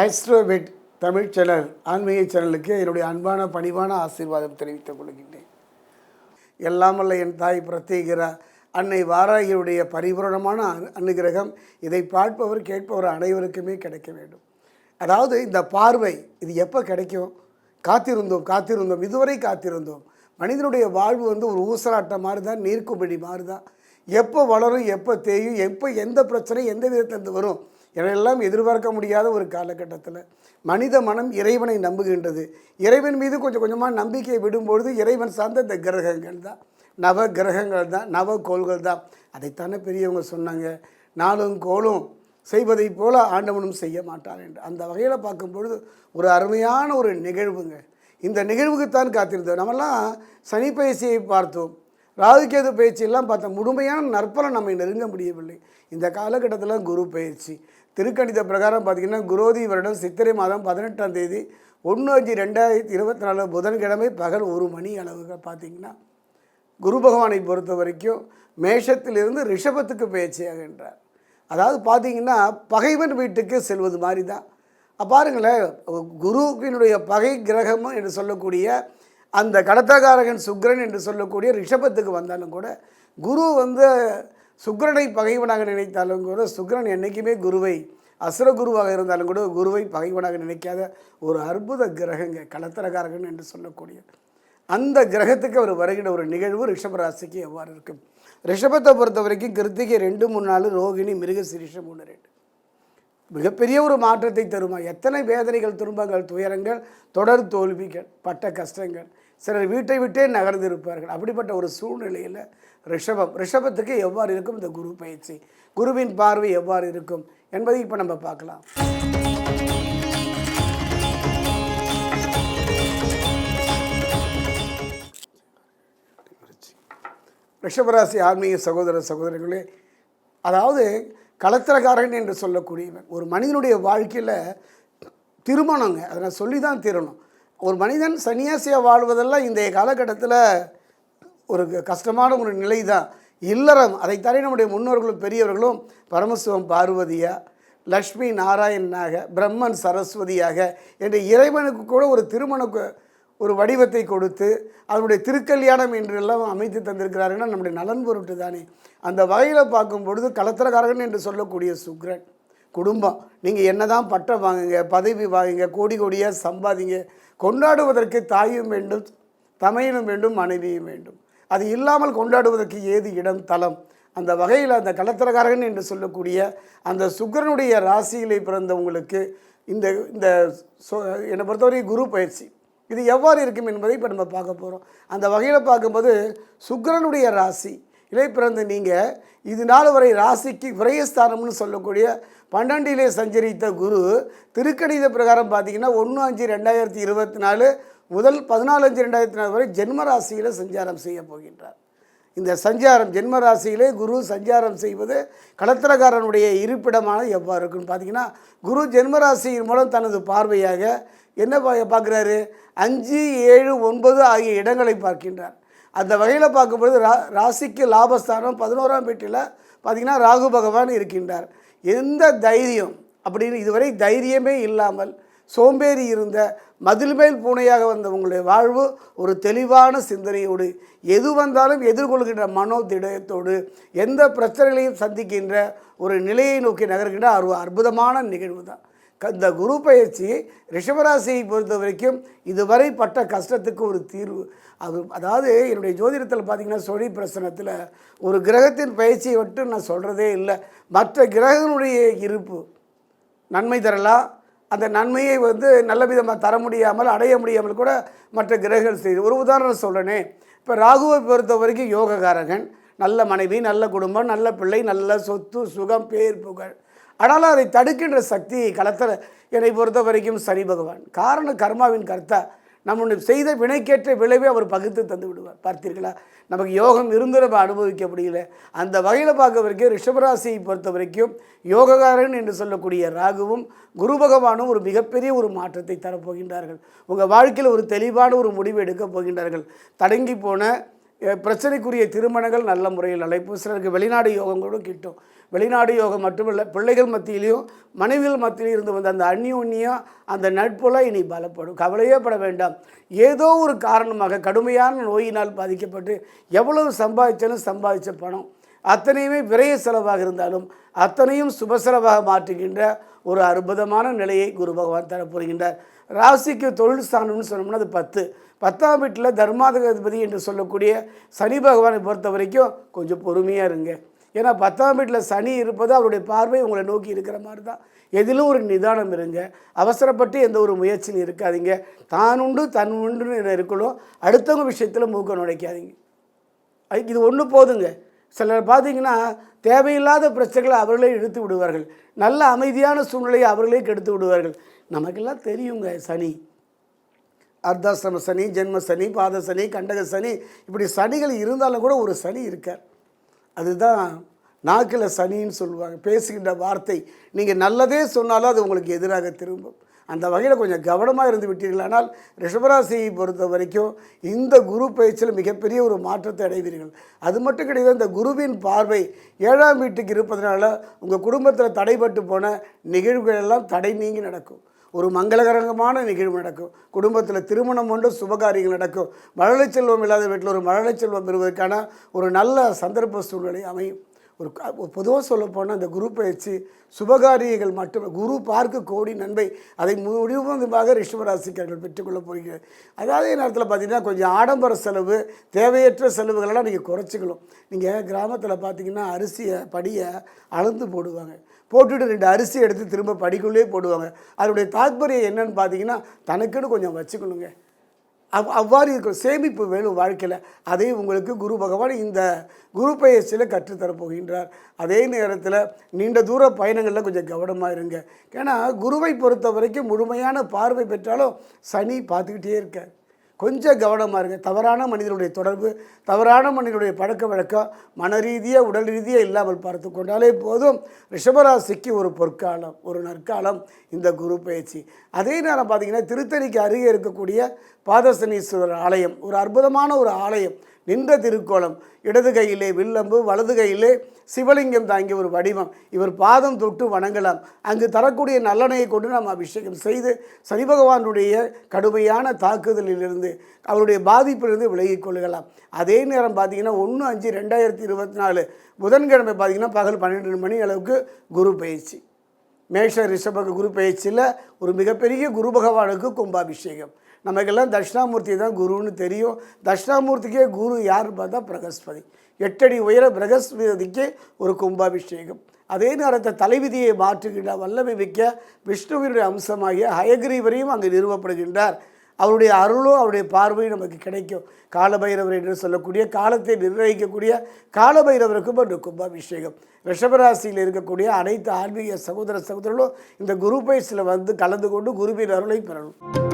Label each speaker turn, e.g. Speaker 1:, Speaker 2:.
Speaker 1: ஆஸ்ட்ரோபெட் Tamil channel ஆன்மீக சேனலுக்கு என்னுடைய அன்பான பணிவான ஆசீர்வாதம் தெரிவித்துக் கொள்கின்றேன். எல்லாம் என் தாய் பிரத்யேகிற அன்னை வாராகியுடைய பரிபூரணமான அனுகிரகம் இதை பார்ப்பவர் கேட்பவர் அனைவருக்குமே கிடைக்க வேண்டும். அதாவது இந்த பார்வை இது எப்போ கிடைக்கும்? காத்திருந்தோம் காத்திருந்தோம் இதுவரை காத்திருந்தோம். மனிதனுடைய வாழ்வு வந்து ஒரு ஊசலாட்டம் மாதிரி தான் நீர்க்குமிழி மாதிரி தான் எப்போ வளரும் எப்போ தேயும் எப்போ எந்த பிரச்சனை எந்த விதத்திலேருந்து வரும்? இதெல்லாம் எதிர்பார்க்க முடியாத ஒரு காலகட்டத்தில் மனித மனம் இறைவனை நம்புகின்றது. இறைவன் மீது கொஞ்சம் கொஞ்சமாக நம்பிக்கையை விடும்பொழுது இறைவன் சார்ந்த இந்த கிரகங்கள் தான். நவ கிரகங்கள் தான் நவ கோள்கள் தான். அதைத்தானே பெரியவங்க சொன்னாங்க. நாளும் கோளும் செய்வதைப் போல ஆண்டவனும் செய்ய மாட்டான் என்று. அந்த வகையில் பார்க்கும்பொழுது ஒரு அருமையான ஒரு நிகழ்வுங்க. இந்த நிகழ்வுக்குத்தான் காத்திருந்தோம். நம்மலாம் சனி பயிற்சியை பார்த்தோம். ராகுகேது பயிற்சியெல்லாம் பார்த்தா முழுமையான நற்பலன் நம்மை நெருங்க முடியவில்லை. இந்த காலகட்டத்தில் குரு பயிற்சி. திருக்கணித பிரகாரம் பார்த்திங்கன்னா குரோதி வருடம் சித்திரை மாதம் பதினெட்டாம் தேதி ஒன்று அஞ்சு ரெண்டாயிரத்தி இருபத்தி நாலு புதன்கிழமை பகல் ஒரு மணி அளவுக்கு பார்த்திங்கன்னா குரு பகவானை பொறுத்த வரைக்கும் மேஷத்திலிருந்து ரிஷபத்துக்கு பயிற்சியாகின்றார் அதாவது பார்த்தீங்கன்னா பகைவன் வீட்டுக்கு செல்வது மாதிரி தான் பாருங்களேன் குருவினுடைய பகை கிரகம் என்று சொல்லக்கூடிய அந்த கடத்தகாரகன் சுக்கிரன் என்று சொல்லக்கூடிய ரிஷபத்துக்கு வந்தாலும் கூட குரு வந்து சுக்ரனை பகைவனாக நினைத்தாலும் கூட சுக்கிரன் என்றைக்குமே குருவை அசுர குருவாக இருந்தாலும் கூட குருவை பகைவனாக நினைக்காத ஒரு அற்புத கிரகங்க கடத்தரகாரகன் என்று சொல்லக்கூடிய. அந்த கிரகத்துக்கு அவர் வருகிற ஒரு நிகழ்வு ரிஷபராசிக்கு எவ்வாறு இருக்கும்? ரிஷபத்தை பொறுத்த வரைக்கும் கிருத்திகை ரெண்டு மூணு நாள் ரோகிணி மிருகசிரிஷம் மூணு ரெண்டு. மிகப்பெரிய ஒரு மாற்றத்தை தருமா? எத்தனை வேதனைகள் துன்பங்கள் துயரங்கள் தொடர் தோல்விகள் பட்ட கஷ்டங்கள். சிலர் வீட்டை விட்டே நகர்ந்து இருப்பார்கள் அப்படிப்பட்ட ஒரு சூழ்நிலையில் ரிஷபம் ரிஷபத்துக்கு எவ்வாறு இருக்கும் இந்த குரு பயிற்சி? குருவின் பார்வை எவ்வாறு இருக்கும் என்பதை இப்போ நம்ம பார்க்கலாம். ரிஷபராசி ஆன்மீக சகோதர சகோதரிகளே அதாவது கலத்திரக்காரன் என்று சொல்லக்கூடியவன். ஒரு மனிதனுடைய வாழ்க்கையில் திருமணங்க. அதை நான் சொல்லி தான் தீரணும். ஒரு மனிதன் சன்னியாசியாக வாழ்வதெல்லாம் இன்றைய காலகட்டத்தில் ஒரு கஷ்டமான ஒரு நிலை தான் இல்லறம் அதைத்தானே நம்முடைய முன்னோர்களும் பெரியவர்களும் பரமசிவம் பார்வதியாக லக்ஷ்மி நாராயணனாக பிரம்மன் சரஸ்வதியாக என்ற இறைவனுக்கு கூட ஒரு திருமண ஒரு வடிவத்தை கொடுத்து அதனுடைய திருக்கல்யாணம் என்றெல்லாம் அமைத்து தந்திருக்கிறாருன்னா நம்முடைய நலன் பொருட்டு தானே. அந்த வகையில் பார்க்கும் பொழுது கலத்திரக்காரகன் என்று சொல்லக்கூடிய சுக்ரன் குடும்பம். நீங்கள் என்னதான் பட்டம் வாங்குங்க பதவி வாங்குங்க கோடி கோடியாக சம்பாதிங்க கொண்டாடுவதற்கு தாயும் வேண்டும் தமையனும் வேண்டும் மனைவியும் வேண்டும். அது இல்லாமல் கொண்டாடுவதற்கு ஏது இடம் தலம்? அந்த வகையில் அந்த கலத்திரக்காரகன் என்று சொல்லக்கூடிய அந்த சுக்கரனுடைய ராசியிலே பிறந்தவங்களுக்கு இந்த இந்த சொ- என்னை பொறுத்தவரை குரு பயிற்சி. இது எவ்வாறு இருக்கும் என்பதை இப்போ நம்ம பார்க்க போகிறோம் அந்த வகையில் பார்க்கும்போது சுக்கரனுடைய ராசி இலை பிறந்த நீங்கள் இது நாள் வரை ராசிக்கு விரயஸ்தானம்னு சொல்லக்கூடிய பன்னெண்டிலே சஞ்சரித்த குரு திருக்கணித பிரகாரம் பார்த்தீங்கன்னா ஒன்று அஞ்சு ரெண்டாயிரத்தி இருபத்தி நாலு முதல் பதினாலு அஞ்சு ரெண்டாயிரத்தி நாலு வரை ஜென்ம ராசியில் சஞ்சாரம் செய்ய போகின்றார். இந்த சஞ்சாரம் ஜென்ம ராசியிலே குரு சஞ்சாரம் செய்வது கலத்திரக்காரனுடைய இருப்பிடமான எவ்வாறு இருக்குன்னு பார்த்தீங்கன்னா குரு ஜென்ம ராசியின் மூலம் தனது பார்வையாக என்ன பா- பார்க்குறாரு? அஞ்சு ஏழு ஒன்பது ஆகிய இடங்களை பார்க்கின்றார். அந்த வகையில் பார்க்கும்பொழுது ரா ராசிக்கு லாபஸ்தானம் பதினோராம் வீட்டில் பார்த்தீங்கன்னா ராகு பகவான் இருக்கின்றார். எந்த தைரியம்? அப்படின்னு இதுவரை தைரியமே இல்லாமல் சோம்பேறி இருந்த மதில் மேல் பூனையாக வந்த உங்களுடைய வாழ்வு ஒரு தெளிவான சிந்தனையோடு எது வந்தாலும் எதிர்கொள்கின்ற மனோ திடத்தோடு எந்த பிரச்சனைகளையும் சந்திக்கின்ற ஒரு நிலையை நோக்கி நகர்கின்ற ஒரு அற்புதமான நிகழ்வு தான் இந்த குரு பயிற்சி ரிஷபராசியை பொறுத்த வரைக்கும் இதுவரை பட்ட கஷ்டத்துக்கு ஒரு தீர்வு. அது அதாவது என்னுடைய ஜோதிடத்தில் பார்த்திங்கன்னா சொழி பிரசனத்தில் ஒரு கிரகத்தின் பயிற்சியை விட்டு நான் சொல்கிறதே இல்லை. மற்ற கிரகங்களுடைய இருப்பு நன்மை தரலாம். அந்த நன்மையை வந்து நல்ல விதமாக தர முடியாமல் அடைய முடியாமல் கூட மற்ற கிரகங்கள் செய்து ஒரு உதாரணம் சொல்கிறேனே இப்போ ராகுவை பொறுத்த வரைக்கும் யோககாரகன் நல்ல மனைவி நல்ல குடும்பம் நல்ல பிள்ளை நல்ல சொத்து சுகம் பேர் புகழ். ஆனாலும் அதை தடுக்கின்ற சக்தி களத்தில் என்னை பொறுத்த வரைக்கும் சனி பகவான். காரணம் கர்மாவின் கர்த்தா நம்ம செய்த வினைக்கேற்ற விளைவை அவர் பகுத்து தந்து விடுவார். பார்த்தீர்களா? நமக்கு யோகம் இருந்து நம்ம அனுபவிக்க முடியல அந்த வகையில் பார்க்க வரைக்கும் ரிஷபராசியை பொறுத்த வரைக்கும் யோககாரன் என்று சொல்லக்கூடிய ராகுவும் குரு பகவானும் ஒரு மிகப்பெரிய ஒரு மாற்றத்தை தரப்போகின்றார்கள். உங்கள் வாழ்க்கையில் ஒரு தெளிவான ஒரு முடிவு எடுக்கப் போகின்றார்கள். தடங்கி போன பிரச்சனைக்குரிய திருமணங்கள் நல்ல முறையில் அழைப்பு சிலருக்கு வெளிநாடு யோகம் கூட கிட்டும். வெளிநாடு யோகம் மட்டுமல்ல பிள்ளைகள் மத்தியிலையும் மனைவிகள் மத்தியிலும் இருந்து வந்த அந்த அந்யோன்யம் அந்த நட்புலாம் இனி பலப்படும். கவலையே பட வேண்டாம். ஏதோ ஒரு காரணமாக கடுமையான நோயினால் பாதிக்கப்பட்டு எவ்வளவு சம்பாதிச்சாலும் சம்பாதிச்ச பணம் அத்தனையுமே விரைய செலவாக இருந்தாலும் அத்தனையும் சுப செலவாக மாற்றுகின்ற ஒரு அற்புதமான நிலையை குரு பகவான் தரப்போகின்றார். ராசிக்கு தொழில் ஸ்தானம்னு சொன்னோம்னா அது பத்து. பத்தாம் வீட்டில் தர்மாதகதிபதி என்று சொல்லக்கூடிய சனி பகவானை பொறுத்த வரைக்கும் கொஞ்சம் பொறுமையாக இருங்க. ஏன்னா பத்தாம் வீட்டில் சனி இருப்பது அவருடைய பார்வை உங்களை நோக்கி இருக்கிற மாதிரி தான். எதிலும் ஒரு நிதானம் இருங்க. அவசரப்பட்டு எந்த ஒரு முயற்சியும் இருக்காதீங்க. தான் உண்டு தன் உண்டுன்னு இருக்கணும்? அடுத்தவங்க விஷயத்தில் மூக்க நுழைக்காதீங்க. அதுக்கு இது ஒன்று போதுங்க. சிலர் பார்த்தீங்கன்னா தேவையில்லாத பிரச்சனைகளை அவர்களே இழுத்து விடுவார்கள். நல்ல அமைதியான சூழ்நிலையை அவர்களே கெடுத்து விடுவார்கள். நமக்கெல்லாம் தெரியுங்க சனி. அர்த்தாசிரம சனி ஜென்ம சனி பாத சனி கண்டக சனி இப்படி சனிகள் இருந்தாலும் கூட ஒரு சனி இருக்கார். அதுதான் நாக்கில் சனின்னு சொல்லுவாங்க பேசுகின்ற வார்த்தை. நீங்கள் நல்லதே சொன்னாலும் அது உங்களுக்கு எதிராக திரும்பும். அந்த வகையில் கொஞ்சம் கவனமாக இருந்து விட்டீர்களானால் ரிஷபராசியை பொறுத்த வரைக்கும் இந்த குரு பயிற்சியில் மிகப்பெரிய ஒரு மாற்றத்தை அடைவீர்கள். அது மட்டும் கிடையாது இந்த குருவின் பார்வை ஏழாம் வீட்டுக்கு இருப்பதனால உங்கள் குடும்பத்தில் தடைபட்டு போன நிகழ்வுகள் எல்லாம் தடை நீங்கி நடக்கும். ஒரு மங்களகரமான நிகழ்வு நடக்கும். குடும்பத்தில் திருமணம் ஒன்று சுபகாரியங்கள் நடக்கும். மழலை செல்வம் இல்லாத வீட்டில் ஒரு மழலை செல்வம் பெறுவதற்கான ஒரு நல்ல சந்தர்ப்ப சூழ்நிலை அமையும். ஒரு பொதுவாக சொல்லப்போனால் அந்த குரு பயிற்சி சுபகாரியங்கள் மட்டுமே. குரு பார்க்க கோடி நன்மை. அதை முடிவுமாக ரிஷபராசிக்காரர்கள் பெற்றுக்கொள்ள போகிறீங்க அதாவது நேரத்தில் பார்த்தீங்கன்னா கொஞ்சம் ஆடம்பர செலவு தேவையற்ற செலவுகளெல்லாம் நீங்கள் குறைச்சிக்கணும். நீங்கள் கிராமத்தில் பார்த்தீங்கன்னா அரிசியை படியை அளந்து போடுவாங்க. போட்டுட்டு ரெண்டு அரிசி எடுத்து திரும்ப படிக்குள்ளே போடுவாங்க. அதனுடைய தாத்பரியம் என்னன்னு பார்த்தீங்கன்னா தனக்குன்னு கொஞ்சம் வச்சுக்கணுங்க. அவ் அவ்வாறு இருக்கிற சேமிப்பு வேணும் வாழ்க்கையில். அதை உங்களுக்கு குரு பகவான் இந்த குரு பயிற்சியில் கற்றுத்தரப் போகின்றார் அதே நேரத்தில் நீண்ட தூர பயணங்களில் கொஞ்சம் கவனமாக இருங்க. ஏன்னா குருவை பொறுத்த வரைக்கும் முழுமையான பார்வை பெற்றாலும் சனி பார்த்துக்கிட்டே இருக்கேன் கொஞ்சம் கவனமாக இருங்க. தவறான மனிதனுடைய தொடர்பு தவறான மனிதனுடைய பழக்க வழக்கம் மன ரீதியாக உடல் ரீதியாக இல்லாமல் பார்த்து கொண்டாலே போதும். ரிஷபராசிக்கு ஒரு பொற்காலம் ஒரு நற்காலம் இந்த குரு பயிற்சி. அதே நேரம் பார்த்திங்கன்னா திருத்தணிக்கு அருகே இருக்கக்கூடிய பாதசனீஸ்வரர் ஆலயம் ஒரு அற்புதமான ஒரு ஆலயம். நின்ற திருக்கோலம். இடது கையிலே வில்லம்பு வலது கையிலே சிவலிங்கம் தாங்கிய ஒரு வடிவம். இவர் பாதம் தொட்டு வணங்கலாம். அங்கு தரக்கூடிய நல்லெண்ணெயை கொண்டு நாம் அபிஷேகம் செய்து சனி பகவானுடைய கடுமையான தாக்குதலிலிருந்து அவருடைய பாதிப்பிலிருந்து விலகிக் கொள்ளலாம். அதே நேரம் பார்த்தீங்கன்னா ஒன்று அஞ்சு ரெண்டாயிரத்தி இருபத்தி நாலு புதன்கிழமை பார்த்தீங்கன்னா பகல் பன்னெண்டு மணி அளவுக்கு குரு பயிற்சி மேஷ ரிஷபக குரு பயிற்சியில் ஒரு மிகப்பெரிய குரு பகவானுக்கு கும்பாபிஷேகம். நமக்கெல்லாம் தட்சிணாமூர்த்தி தான் குருன்னு தெரியும். தட்சிணாமூர்த்திக்கே குரு யாருன்னு பார்த்தா பிரகஸ்பதி. எட்டடி உயர பிரகஸ்பதிக்கு ஒரு கும்பாபிஷேகம். அதே நேரத்தில் தலைவிதியை மாற்றுகின்ற வல்லமை மிக்க விஷ்ணுவினுடைய அம்சமாகிய ஹயகிரீவரையும் அங்கு நிறுவப்படுகின்றார். அவருடைய அருளும் அவருடைய பார்வையும் நமக்கு கிடைக்கும். காலபைரவர் என்று சொல்லக்கூடிய காலத்தை நிர்ணயிக்கக்கூடிய காலபைரவருக்கும் ஒரு கும்பாபிஷேகம். ரிஷபராசியில் இருக்கக்கூடிய அனைத்து ஆன்மீக சகோதர சகோதரர்களும் இந்த குரு பயிற்சியில் வந்து கலந்து கொண்டு குருவின் அருளை பெறணும்.